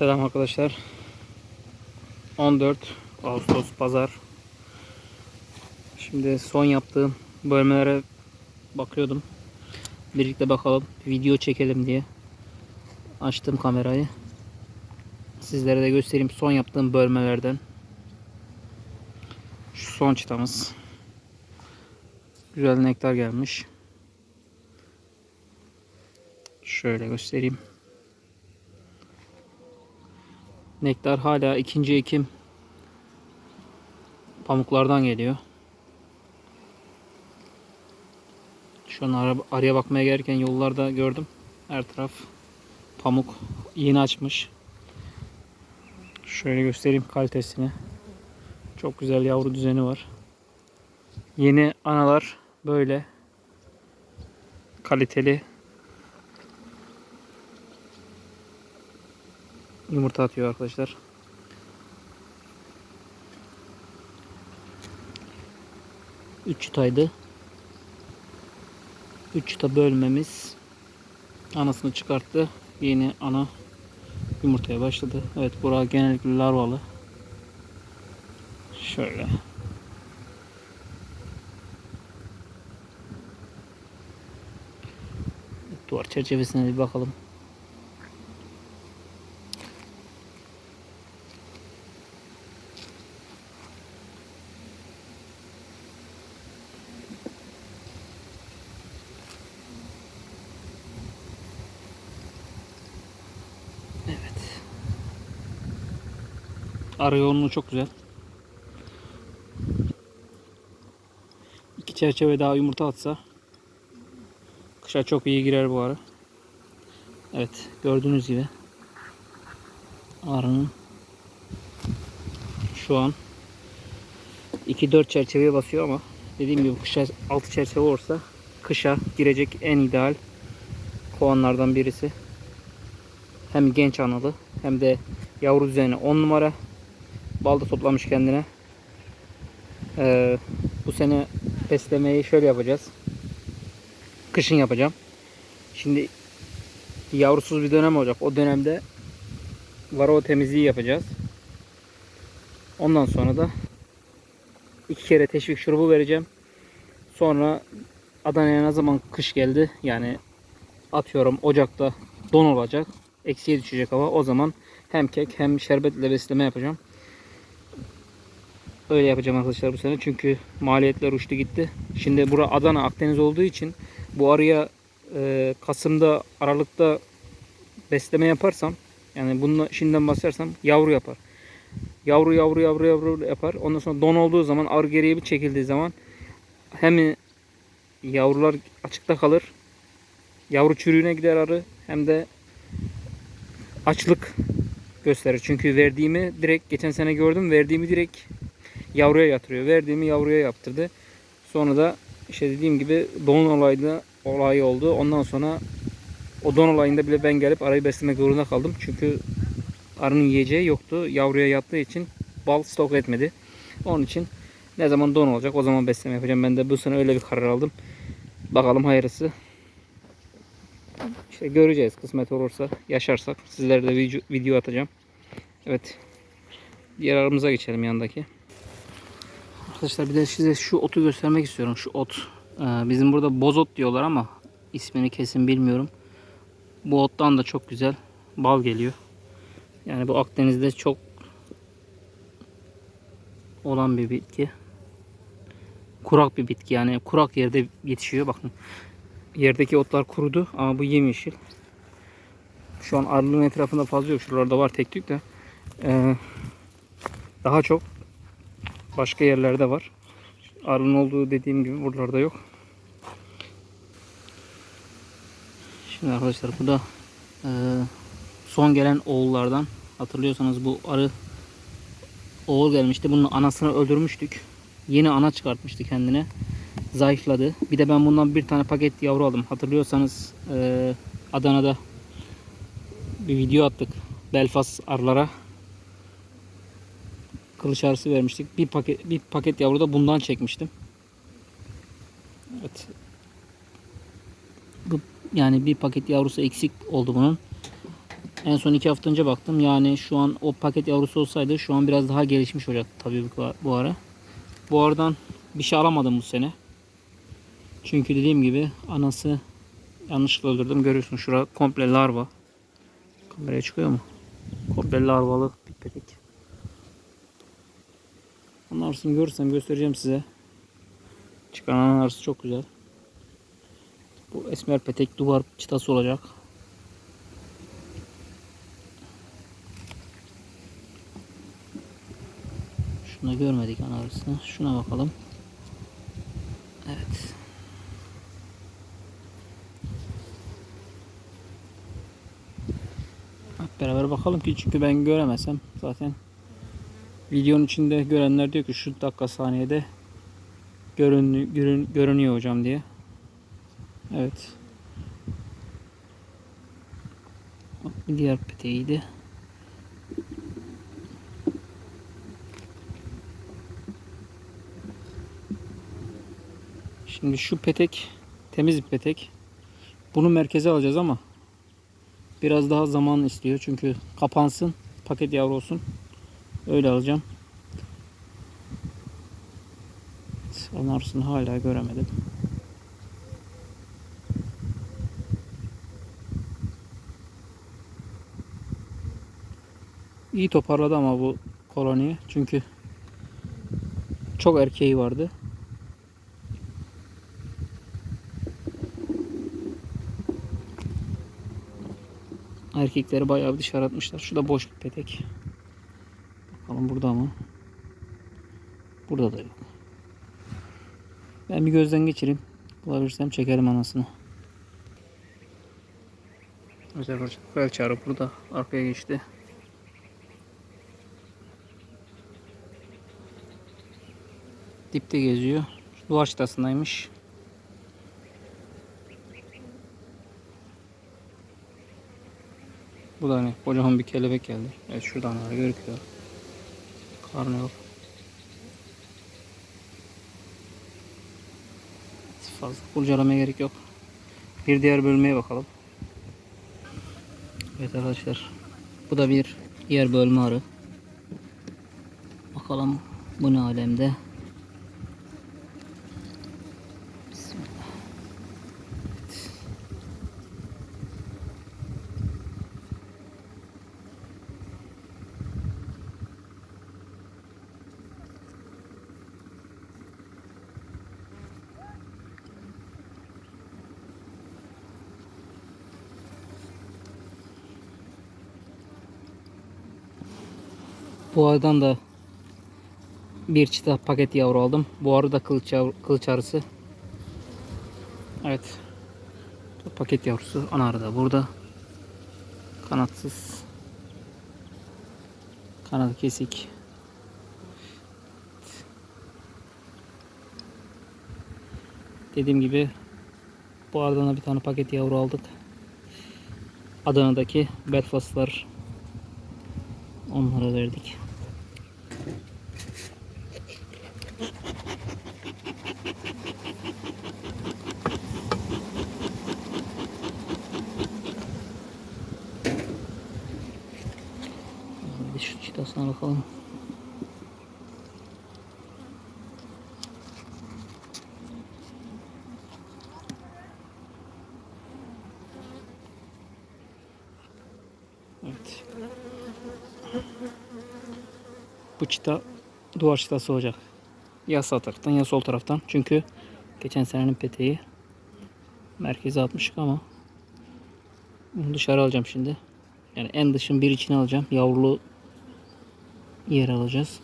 Selam arkadaşlar. 14 Ağustos Pazar. Şimdi son yaptığım bölmelere bakıyordum. Birlikte bakalım. Video çekelim diye. Açtım kamerayı. Sizlere de göstereyim son yaptığım bölmelerden. Şu son çıtamız. Güzel nektar gelmiş. Şöyle göstereyim. Nektar hala ikinci ekim pamuklardan geliyor. Şu an ara, araya bakmaya gelirken yollarda gördüm. Her taraf pamuk yeni açmış. Şöyle göstereyim kalitesini. Çok güzel yavru düzeni var. Yeni analar böyle kaliteli yumurta atıyor arkadaşlar. Üç çıtaydı. Üç çıta bölmemiz anasını çıkarttı. Yeni ana yumurtaya başladı. Evet bura genellikle larvalı. Şöyle. Duvar çerçevesine bir bakalım. Arı yoğunluğu çok güzel. İki çerçeve daha yumurta atsa kışa çok iyi girer bu arı. Evet gördüğünüz gibi arının şu an 2-4 çerçeveye basıyor ama dediğim gibi kışa 6 çerçeve olursa kışa girecek en ideal kovanlardan birisi. Hem genç analı hem de yavru düzeni 10 numara. Balda toplamış kendine. Ee, bu sene beslemeyi şöyle yapacağız. Kışın yapacağım. Şimdi yavrusuz bir dönem olacak. O dönemde varroa temizliği yapacağız. Ondan sonra da iki kere teşvik şurubu vereceğim. Sonra Adana'ya ne zaman kış geldi yani atıyorum Ocak'ta don olacak. Eksiye düşecek hava. O zaman hem kek hem şerbetle besleme yapacağım. Öyle yapacağım arkadaşlar bu sene. Çünkü maliyetler uçtu gitti. Şimdi bura Adana Akdeniz olduğu için bu arıya e, Kasım'da Aralık'ta besleme yaparsam yani bunu şimdiden başlarsam yavru yapar. Yavru yavru yavru yavru yapar. Ondan sonra don olduğu zaman arı geriye bir çekildiği zaman hem yavrular açıkta kalır. Yavru çürüğüne gider arı hem de açlık gösterir. Çünkü verdiğimi direkt geçen sene gördüm. Verdiğimi direkt yavruya yatırıyor. Verdiğimi yavruya yaptırdı. Sonra da işte dediğim gibi don olayda olay oldu. Ondan sonra o don olayında bile ben gelip arayı beslemek zorunda kaldım. Çünkü arının yiyeceği yoktu. Yavruya yattığı için bal stok etmedi. Onun için ne zaman don olacak o zaman besleme yapacağım. Ben de bu sene öyle bir karar aldım. Bakalım hayırlısı. İşte göreceğiz kısmet olursa yaşarsak sizlere de video, atacağım. Evet. Diğer aramıza geçelim yandaki. Arkadaşlar bir de size şu otu göstermek istiyorum. Şu ot. Ee, bizim burada bozot diyorlar ama ismini kesin bilmiyorum. Bu ottan da çok güzel bal geliyor. Yani bu Akdeniz'de çok olan bir bitki. Kurak bir bitki yani kurak yerde yetişiyor. Bakın yerdeki otlar kurudu ama bu yemyeşil. Şu an arılığın etrafında fazla yok. Şuralarda var tek tük de. Ee, daha çok başka yerlerde var. Arının olduğu dediğim gibi buralarda yok. Şimdi arkadaşlar bu da e, son gelen oğullardan. Hatırlıyorsanız bu arı oğul gelmişti. Bunun anasını öldürmüştük. Yeni ana çıkartmıştı kendine. Zayıfladı. Bir de ben bundan bir tane paket yavru aldım. Hatırlıyorsanız e, Adana'da bir video attık. Belfast arılara. Kılıç arısı vermiştik. Bir paket bir paket yavru da bundan çekmiştim. Evet. Bu yani bir paket yavrusu eksik oldu bunun. En son iki hafta önce baktım. Yani şu an o paket yavrusu olsaydı şu an biraz daha gelişmiş olacaktı tabii bu ara. Bu aradan bir şey alamadım bu sene. Çünkü dediğim gibi anası yanlışlıkla öldürdüm. Görüyorsun şura komple larva. Kameraya çıkıyor mu? Komple larvalı bir petek. Anarsını görürsem göstereceğim size. Çıkan anarsı çok güzel. Bu esmer petek duvar çıtası olacak. Şunu görmedik anarısını. Şuna bakalım. Evet. Hep beraber bakalım ki çünkü ben göremesem zaten videonun içinde görenler diyor ki şu dakika saniyede görün, görün, görünüyor hocam diye. Evet. Diğer peteğiydi. Şimdi şu petek temiz bir petek. Bunu merkeze alacağız ama biraz daha zaman istiyor. Çünkü kapansın, paket yavru olsun. Öyle alacağım. Anarsını hala göremedim. İyi toparladı ama bu koloniyi. Çünkü çok erkeği vardı. Erkekleri bayağı bir dışarı atmışlar. Şu da boş bir petek. Bakalım burada mı? Burada da yok. Ben bir gözden geçireyim. Bulabilirsem çekerim anasını. Özel hocam. Belçarı burada. Arkaya geçti. Dipte geziyor. Duvar çıtasındaymış. Bu da ne? Kocaman bir kelebek geldi. Evet şuradan var gözüküyor. Yok. Fazla kurcalamaya gerek yok. Bir diğer bölmeye bakalım. Evet arkadaşlar. Bu da bir diğer bölme arı. Bakalım bu ne alemde. Bu aradan da bir çıta paket yavru aldım. Bu arada kılıç, yavru, kılıç arısı. Evet. Paket yavrusu ana arı da burada. Kanatsız. Kanadı kesik. Dediğim gibi bu aradan da bir tane paket yavru aldık. Adana'daki Belfastlar onlara verdik. Bir şu çıtasına bakalım. Evet. Bu çıta duvar çıtası olacak. Ya sağ taraftan ya sol taraftan. Çünkü geçen senenin peteği merkeze atmıştık ama bunu dışarı alacağım şimdi. Yani en dışın bir içine alacağım. Yavrulu yer alacağız.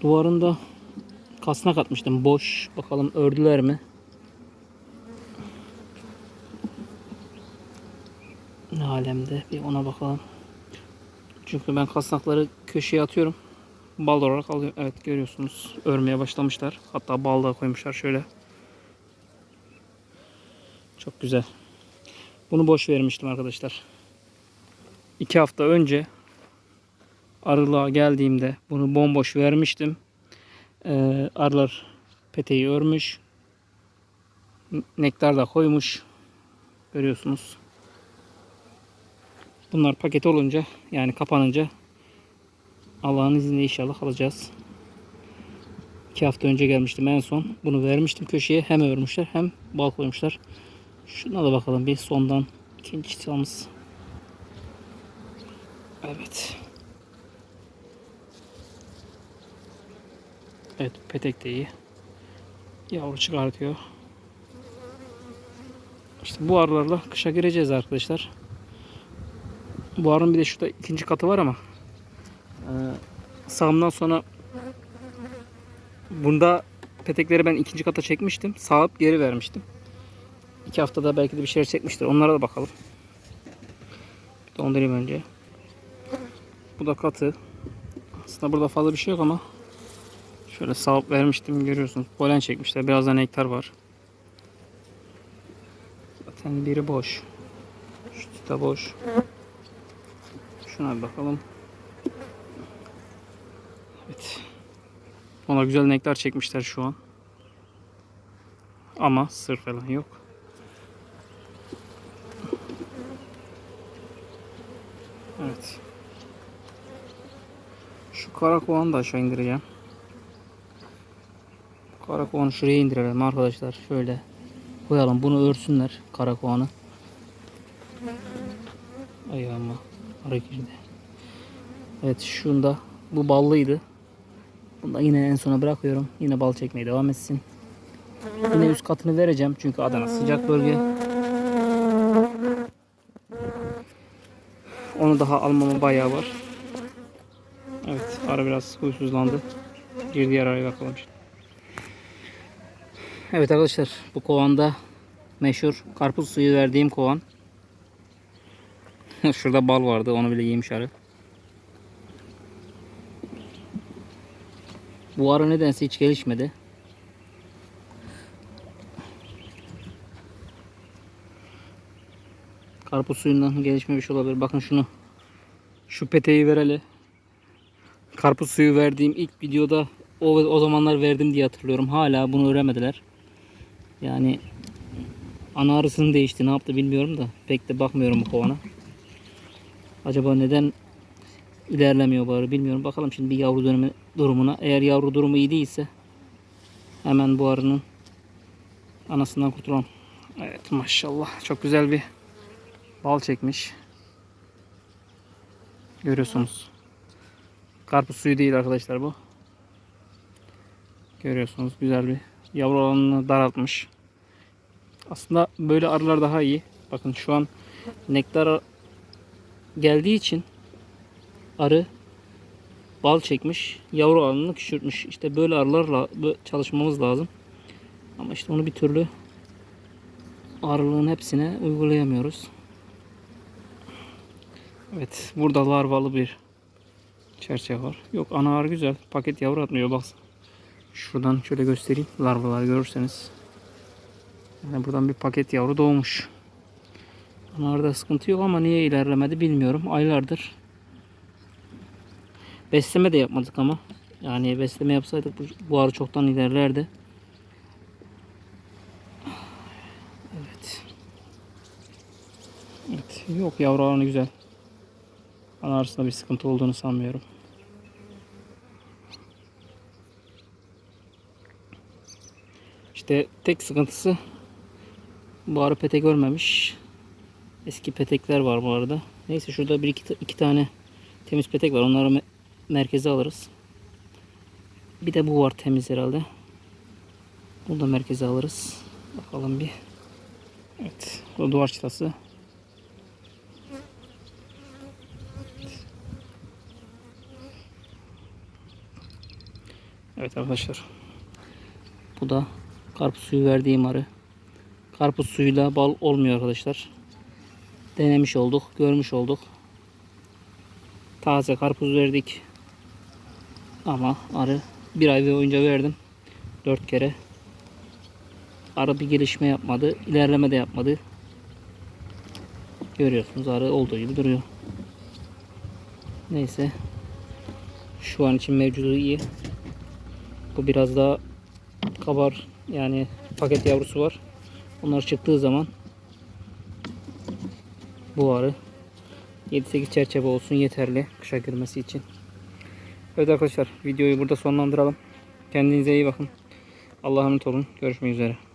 Duvarında kasnak atmıştım. Boş. Bakalım ördüler mi? Ne alemde? Bir ona bakalım. Çünkü ben kasnakları köşeye atıyorum. Bal olarak alıyorum. Evet görüyorsunuz. Örmeye başlamışlar. Hatta bal da koymuşlar şöyle. Çok güzel. Bunu boş vermiştim arkadaşlar. İki hafta önce arılığa geldiğimde bunu bomboş vermiştim. Ee, arılar peteği örmüş. Nektar da koymuş. Görüyorsunuz. Bunlar paket olunca yani kapanınca Allah'ın izniyle inşallah alacağız. İki hafta önce gelmiştim en son. Bunu vermiştim köşeye. Hem örmüşler hem bal koymuşlar. Şuna da bakalım bir sondan ikinci çıtamız. Evet. Evet petek de iyi. Yavru çıkartıyor. İşte bu arılarla kışa gireceğiz arkadaşlar. Bu arının bir de şurada ikinci katı var ama e, sağımdan sonra bunda petekleri ben ikinci kata çekmiştim. Sağıp geri vermiştim. İki haftada belki de bir şeyler çekmiştir. Onlara da bakalım. Bir dondurayım önce. Bu da katı. Aslında burada fazla bir şey yok ama şöyle sağıp vermiştim görüyorsunuz. Polen çekmişler. Birazdan nektar var. Zaten biri boş. Şu da boş. Şuna bir bakalım. Evet. Ona güzel nektar çekmişler şu an. Ama sır falan yok. Evet. Şu kara kovanı da aşağı indireceğim. Kara kovanı şuraya indirelim arkadaşlar. Şöyle koyalım. Bunu örsünler kara kovanı. Ayağıma ara girdi. Evet şunda bu ballıydı. Bunu da yine en sona bırakıyorum. Yine bal çekmeye devam etsin. Yine üst katını vereceğim çünkü Adana sıcak bölge. Onu daha almama bayağı var. Ara biraz huysuzlandı. Bir diğer araya şimdi. Evet arkadaşlar bu kovanda meşhur karpuz suyu verdiğim kovan. Şurada bal vardı onu bile yemiş arı. Bu arı nedense hiç gelişmedi. Karpuz suyundan gelişmemiş olabilir. Bakın şunu. Şu peteği vereli. Karpuz suyu verdiğim ilk videoda o, o zamanlar verdim diye hatırlıyorum. Hala bunu öğrenmediler. Yani ana arısının değişti ne yaptı bilmiyorum da pek de bakmıyorum bu kovana. Acaba neden ilerlemiyor bu bilmiyorum. Bakalım şimdi bir yavru dönemi durumuna. Eğer yavru durumu iyi değilse hemen bu arının anasından kurtulalım. Evet maşallah çok güzel bir bal çekmiş. Görüyorsunuz. Karpuz suyu değil arkadaşlar bu. Görüyorsunuz güzel bir yavru alanını daraltmış. Aslında böyle arılar daha iyi. Bakın şu an nektar geldiği için arı bal çekmiş. Yavru alanını küçültmüş. İşte böyle arılarla çalışmamız lazım. Ama işte onu bir türlü arılığın hepsine uygulayamıyoruz. Evet. Burada larvalı bir çerçeve var. Yok ana güzel. Paket yavru atmıyor bak. Şuradan şöyle göstereyim. Larvaları görürseniz. Yani buradan bir paket yavru doğmuş. Analarda sıkıntı yok ama niye ilerlemedi bilmiyorum. Aylardır Besleme de yapmadık ama. Yani besleme yapsaydık bu, bu arı çoktan ilerlerdi. Evet. Evet. Yok yavru güzel. Arasında bir sıkıntı olduğunu sanmıyorum. İşte tek sıkıntısı bu arı petek görmemiş. Eski petekler var bu arada. Neyse şurada bir iki, iki tane temiz petek var. Onları merkeze alırız. Bir de bu var temiz herhalde. Bunu da merkeze alırız. Bakalım bir. Evet. Bu duvar çıtası. Evet arkadaşlar. Bu da karpuz suyu verdiğim arı. Karpuz suyuyla bal olmuyor arkadaşlar. Denemiş olduk, görmüş olduk. Taze karpuz verdik. Ama arı bir ay boyunca verdim. Dört kere. Arı bir gelişme yapmadı. ilerleme de yapmadı. Görüyorsunuz arı olduğu gibi duruyor. Neyse. Şu an için mevcudu iyi. Bu biraz daha kabar yani paket yavrusu var. Onlar çıktığı zaman bu arı. 7-8 çerçeve olsun yeterli kışa girmesi için. Evet arkadaşlar videoyu burada sonlandıralım. Kendinize iyi bakın. Allah'a emanet olun. Görüşmek üzere.